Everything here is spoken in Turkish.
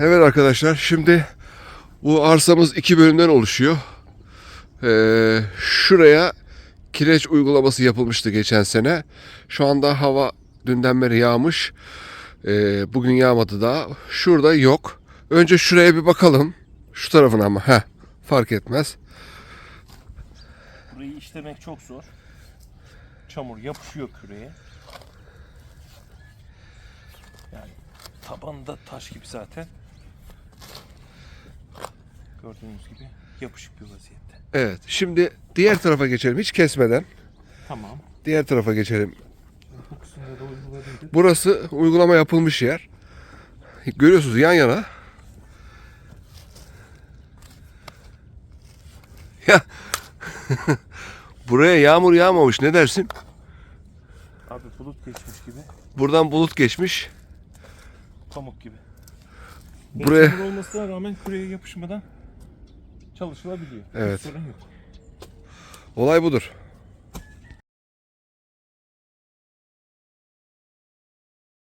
Evet arkadaşlar şimdi bu arsamız iki bölümden oluşuyor. Ee, şuraya kireç uygulaması yapılmıştı geçen sene. Şu anda hava dünden beri yağmış. Ee, bugün yağmadı daha. Şurada yok. Önce şuraya bir bakalım. Şu tarafına ama. Heh, fark etmez. Burayı işlemek çok zor. Çamur yapışıyor küreye. Yani tabanı da taş gibi zaten. Gördüğünüz gibi yapışık bir vaziyette. Evet. Şimdi diğer tarafa geçelim hiç kesmeden. Tamam. Diğer tarafa geçelim. Bu kısımda da uyguladıydık. Burası uygulama yapılmış yer. Görüyorsunuz yan yana. Ya buraya yağmur yağmamış ne dersin? Abi bulut geçmiş gibi. Buradan bulut geçmiş. Pamuk gibi. Buraya- Çamur olmasına rağmen küreye yapışmadan çalışılabiliyor. Evet. sorun yok. Olay budur.